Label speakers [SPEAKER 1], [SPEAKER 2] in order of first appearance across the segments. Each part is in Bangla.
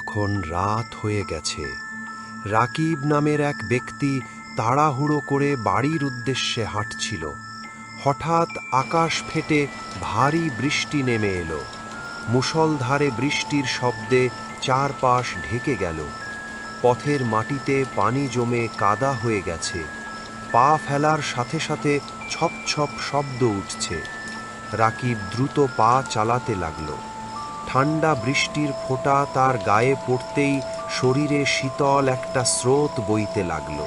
[SPEAKER 1] তখন রাত হয়ে গেছে, রাকিব নামের এক ব্যক্তি তাড়াহুড়ো করে বাড়ির উদ্দেশ্যে হাঁটছিল। হঠাৎ আকাশ ফেটে ভারী বৃষ্টি নেমে এলো। মুষলধারে বৃষ্টির শব্দে চারপাশ ঢেকে গেল। পথের মাটিতে পানি জমে কাদা হয়ে গেছে। পা ফেলার সাথে সাথে ছপ ছপ শব্দ উঠছে। রাকিব দ্রুত পা চালাতে লাগল। ঠান্ডা বৃষ্টির ফোঁটা তার গায়ে পড়তেই শরীরে শীতল একটা স্রোত বইতে লাগল।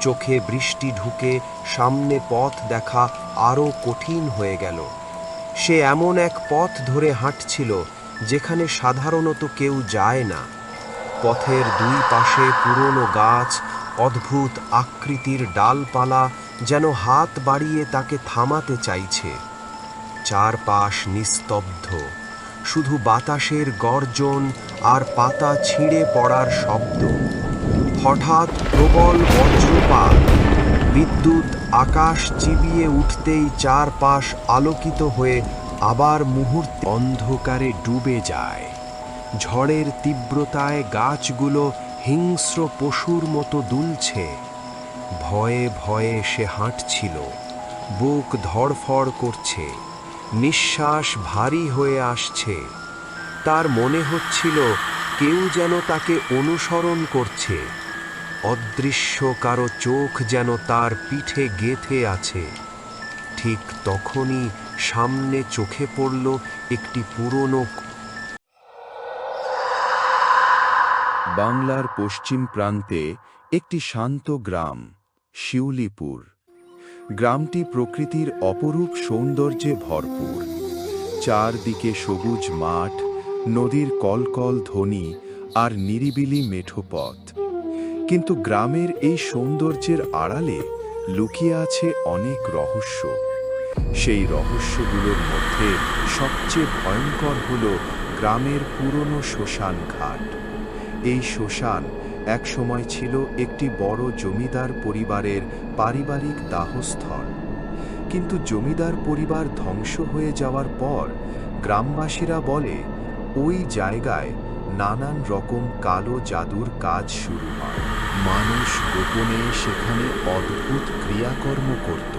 [SPEAKER 1] চোখে বৃষ্টি ঢুকে সামনে পথ দেখা আরও কঠিন হয়ে গেল। সে এমন এক পথ ধরে হাঁটছিল যেখানে সাধারণত কেউ যায় না। পথের দুই পাশে পুরনো গাছ, অদ্ভুত আকৃতির ডালপালা যেন হাত বাড়িয়ে তাকে থামাতে চাইছে। চারপাশ নিস্তব্ধ। শুধু বাতাসের গর্জন আর পাতা ছিঁড়ে পড়ার শব্দ। হঠাৎ প্রবল বজ্রপাত। বিদ্যুৎ আকাশ চিবিয়ে উঠতেই চারপাশ আলোকিত হয়ে আবার মুহূর্তে অন্ধকারে ডুবে যায়। ঝড়ের তীব্রতায় গাছগুলো হিংস্র পশুর মতো দুলছে। ভয়ে ভয়ে সে হাঁটছিল। বুক ধড়ফড় করছে। নিঃশ্বাস ভারী হয়ে আসছে। তার মনে হচ্ছিল কেউ যেন তাকে অনুসরণ করছে। অদৃশ্য কারও চোখ যেন তার পিঠে গেথে আছে। ঠিক তখনই সামনে চোখে পড়ল একটি পুরনো
[SPEAKER 2] বাংলার পশ্চিম প্রান্তে একটি শান্ত গ্রাম, শিউলিপুর। গ্রামটি প্রকৃতির অপরূপ সৌন্দর্যে ভরপুর। চারদিকে সবুজ মাঠ, নদীর কলকল ধ্বনি আর নিরিবিলি মেঠো পথ কিন্তু গ্রামের এই সৌন্দর্যের আড়ালে লুকিয়ে আছে অনেক রহস্য। সেই রহস্যগুলোর মধ্যে সবচেয়ে ভয়ঙ্কর হল গ্রামের পুরনো শ্মশান ঘাট। এই শ্মশান এক সময় ছিল একটি বড় জমিদার পরিবারের পারিবারিক দাহস্থল। কিন্তু জমিদার পরিবার ধ্বংস হয়ে যাওয়ার পর গ্রামবাসীরা বলে, ওই জায়গায় নানান রকম কালো জাদুর কাজ শুরু হয়। মানুষ গোপনে সেখানে অদ্ভুত ক্রিয়াকর্ম করত।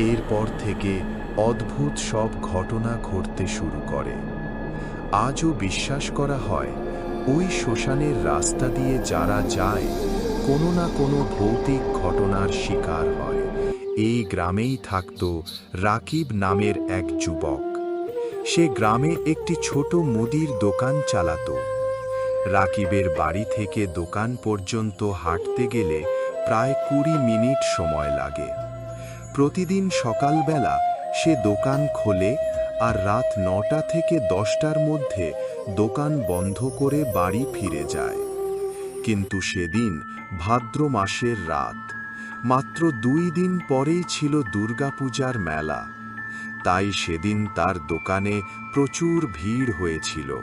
[SPEAKER 2] এরপর থেকে অদ্ভুত সব ঘটনা ঘটতে শুরু করে। আজও বিশ্বাস করা হয় ওই শ্মশানের রাস্তা দিয়ে যারা যায়, কোনো না কোনো ভৌতিক ঘটনার শিকার হয়। এই গ্রামেই থাকত রাকিব নামের এক যুবক। সে গ্রামে একটি ছোট মুদির দোকান চালাতো। রাকিবের বাড়ি থেকে দোকান পর্যন্ত হাঁটতে গেলে প্রায় কুড়ি মিনিট সময় লাগে। প্রতিদিন সকালবেলা সে দোকান খোলে আর রাত নটা থেকে দশটার মধ্যে দোকান বন্ধ করে বাড়ি ফিরে যায়। কিন্তু সেদিন ভাদ্র মাসের রাত। মাত্র দুই দিন পরেই ছিল দুর্গাপূজার মেলা। তাই সেদিন তার দোকানে প্রচুর ভিড় হয়েছিল।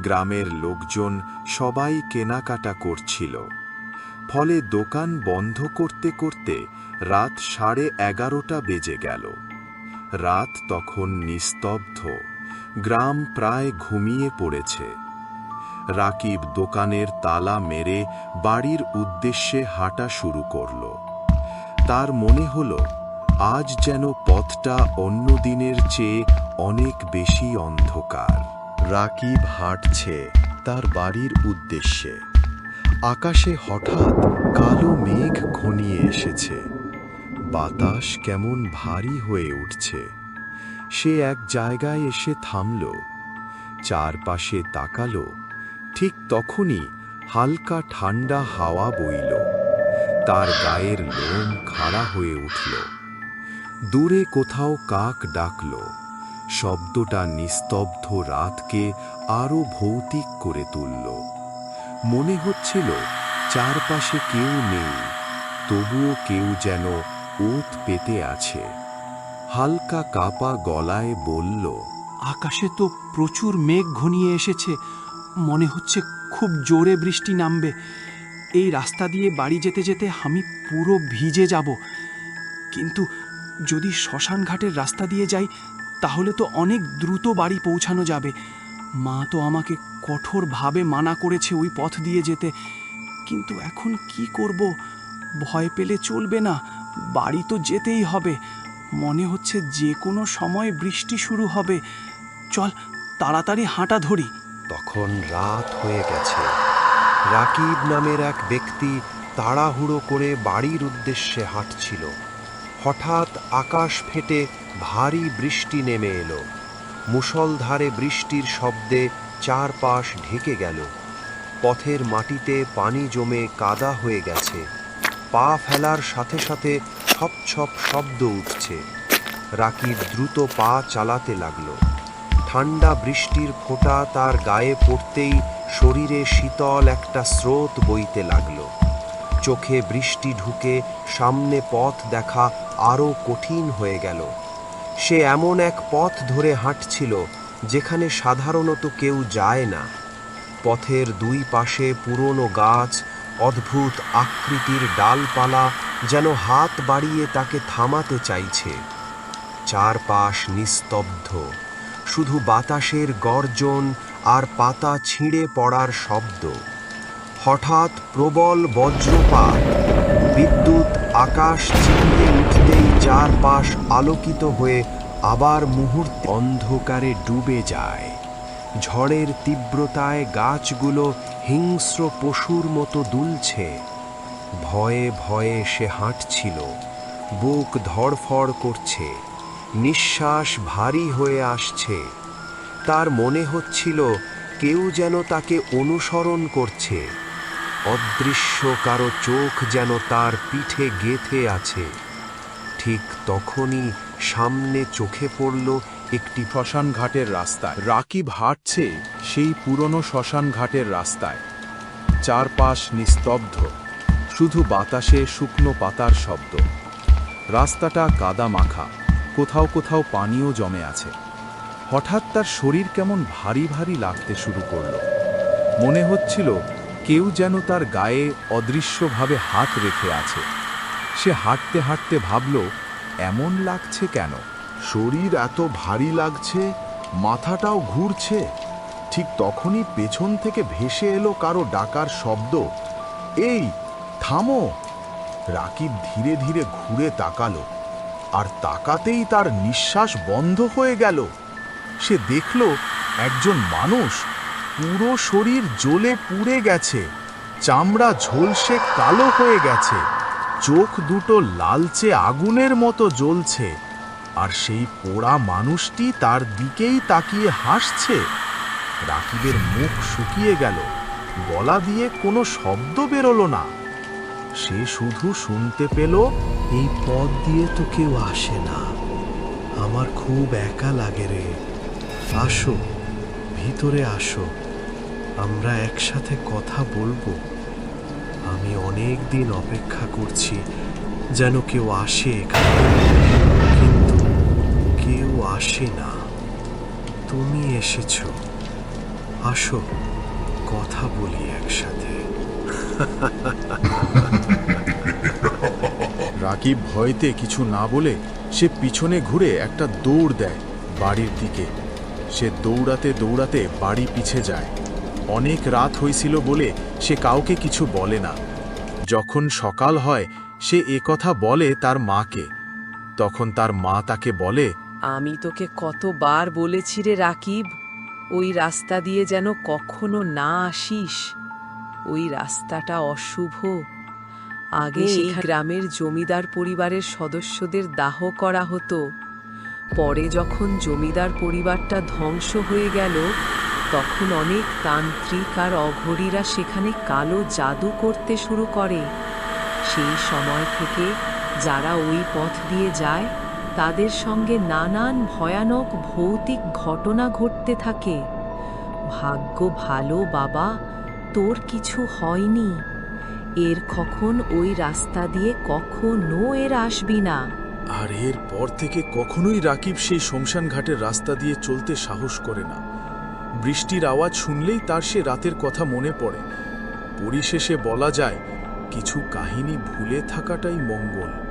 [SPEAKER 2] গ্রামের লোকজন সবাই কেনাকাটা করছিল। ফলে দোকান বন্ধ করতে করতে রাত সাড়ে এগারোটা বেজে গেল। রাত তখন নিস্তব্ধ। গ্রাম প্রায় ঘুমিয়ে পড়েছে। রাকিব দোকানের তালা মেরে বাড়ির উদ্দেশ্যে হাঁটা শুরু করল। তার মনে হলো, আজ যেন পথটা অন্য দিনের চেয়ে অনেক বেশি অন্ধকার। রাকিব হাঁটছে তার বাড়ির উদ্দেশ্যে। আকাশে হঠাৎ কালো মেঘ ঘনিয়ে এসেছে। বাতাস কেমন ভারী হয়ে উঠছে। সে এক জায়গায় এসে থামল। চারপাশে তাকালো। ঠিক তখনই হালকা ঠান্ডা হাওয়া বইল। তার গায়ের লোম খাড়া হয়ে উঠল। দূরে কোথাও কাক ডাকল। শব্দটা নিস্তব্ধ রাতকে আরও ভৌতিক করে তুলল। মনে হচ্ছিল চারপাশে কেউ নেই, তবুও কেউ যেন ওত পেতে আছে। হালকা কাপা গলায় বলল,
[SPEAKER 3] আকাশে তো প্রচুর মেঘ ঘনিয়ে এসেছে। মনে হচ্ছে খুব জোরে বৃষ্টি নামবে। এই রাস্তা দিয়ে বাড়ি যেতে যেতে আমি পুরো ভিজে যাব। কিন্তু যদি শ্মশান ঘাটের রাস্তা দিয়ে যাই, তাহলে তো অনেক দ্রুত বাড়ি পৌঁছানো যাবে। মা তো আমাকে কঠোরভাবে মানা করেছে ওই পথ দিয়ে যেতে। কিন্তু এখন কি করব? ভয় পেলে চলবে না। বাড়ি তো যেতেই হবে। মনে হচ্ছে যে কোনো সময় বৃষ্টি শুরু হবে। চল, তাড়াতাড়ি হাঁটা ধরি।
[SPEAKER 1] তখন রাত হয়ে গেছে। রাকিব নামের এক ব্যক্তি তাড়াহুড়ো করে বাড়ির উদ্দেশ্যে হাঁটছিল। হঠাৎ আকাশ ফেটে ভারী বৃষ্টি নেমে এলো। মুষলধারে বৃষ্টির শব্দে চারপাশ ঢেকে গেল। পথের মাটিতে পানি জমে কাদা হয়ে গেছে। পা ফেলার সাথে সাথে ছপ ছপ শব্দ উঠছে। রাকিব দ্রুত পা চালাতে লাগল। ঠান্ডা বৃষ্টির ফোঁটা তার গায়ে পড়তেই শরীরে শীতল একটা স্রোত বইতে লাগল। চোখে বৃষ্টি ঢুকে সামনে পথ দেখা আরও কঠিন হয়ে গেল। সে এমন এক পথ ধরে হাঁটছিল যেখানে সাধারণত কেউ যায় না। পথের দুই পাশে পুরনো গাছ, অদ্ভুত আকৃতির ডালপালা যেন হাত বাড়িয়ে তাকে থামাতে চাইছে। চারপাশ নিস্তব্ধ। শুধু বাতাসের গর্জন আর পাতা ছিঁড়ে পড়ার শব্দ। হঠাৎ প্রবল বজ্রপাত। বিদ্যুৎ আকাশ চিরিয়ে উঠতেই চারপাশ আলোকিত হয়ে আবার মুহূর্তে অন্ধকারে ডুবে যায়। ঝড়ের তীব্রতায় গাছগুলো হিংস্র পশুর মতো দুলছে। ভয়ে ভয়ে সে হাঁটছিল, বুক ধড়ফড় করছে, নিঃশ্বাস ভারী হয়ে আসছে। তার মনে হচ্ছিল কেউ যেন তাকে অনুসরণ করছে, অদৃশ্য কারও চোখ যেন তার পিঠে গেথে আছে। ঠিক তখনই সামনে চোখে পড়ল একটি
[SPEAKER 4] শ্মশান ঘাটের রাস্তায়। রাকিব হাঁটছে সেই পুরনো শ্মশান ঘাটের রাস্তায়। চারপাশ নিস্তব্ধ। শুধু বাতাসে শুকনো পাতার শব্দ। রাস্তাটা কাদা মাখা কোথাও কোথাও পানিও জমে আছে। হঠাৎ তার শরীর কেমন ভারী ভারী লাগতে শুরু করল। মনে হচ্ছিল কেউ যেন তার গায়ে অদৃশ্যভাবে হাত রেখে আছে। সে হাঁটতে হাঁটতে ভাবল, এমন লাগছে কেন?
[SPEAKER 2] শরীর এত ভারী লাগছে, মাথাটাও ঘুরছে। ঠিক তখনই পেছন থেকে ভেসে এলো কারও ডাকার শব্দ। এই থামো। রাকিব ধীরে ধীরে ঘুরে তাকালো, আর তাকাতেই তার নিঃশ্বাস বন্ধ হয়ে গেল। সে দেখল একজন মানুষ পুরো শরীর জ্বলে পুড়ে গেছে, চামড়া ঝলসে কালো হয়ে গেছে, চোখ দুটো লালচে আগুনের মতো জ্বলছে, আর সেই পোড়া মানুষটি তার দিকেই তাকিয়ে হাসছে। রাকিবের মুখ শুকিয়ে গেল, গলা দিয়ে কোনো শব্দ বেরোলো না। সে শুধু শুনতে পেল,
[SPEAKER 1] এই পথ দিয়ে তো কেউ আসে না। আমার খুব একা লাগে রে। আসো, ভিতরে আসো। আমরা একসাথে কথা বলব। আমি অনেক দিন অপেক্ষা করছি যেন কেউ আসে কিন্তু কেউ আসে না। তুমি এসেছ। আসো, কথা বলি একসাথে।
[SPEAKER 2] রাকিব ভয়তে কিছু না বলে সে পিছনে ঘুরে একটা দৌড় দেয় বাড়ির দিকে। সে দৌড়াতে দৌড়াতে বাড়ি পিছে যায়। অনেক রাত হয়েছিল বলে সে কাউকে কিছু বলে না। যখন সকাল হয়, সে কথা বলে তার মাকে। তখন তার মা তাকে বলে,
[SPEAKER 5] আমি তোকে কতবার বলেছি রে রাকিব, ওই রাস্তা দিয়ে যেন কখনো না আসিস। ওই রাস্তাটা অশুভ। আগে সেই গ্রামের জমিদার পরিবারের সদস্যদের দাহ করা হতো। পরে যখন জমিদার পরিবারটা ধ্বংস হয়ে গেল তখন অনেক তান্ত্রিক আর অঘরীরা সেখানে কালো জাদু করতে শুরু করে। সেই সময় থেকে যারা ওই পথ দিয়ে যায় তাদের সঙ্গে নানান ভয়ানক ভৌতিক ঘটনা ঘটতে থাকে। ভাগ্য ভালো বাবা তোর কিছু হয়নি। এর কখন ওই রাস্তা দিয়ে কখনো এর আসবি না।
[SPEAKER 2] আর এর পর থেকে কখনোই রাকিব সেই শমশান ঘাটের রাস্তা দিয়ে চলতে সাহস করে না। বৃষ্টির আওয়াজ শুনলেই তার সে রাতের কথা মনে পড়ে। পরিশেষে বলা যায়, কিছু কাহিনী ভুলে থাকাটাই মঙ্গল।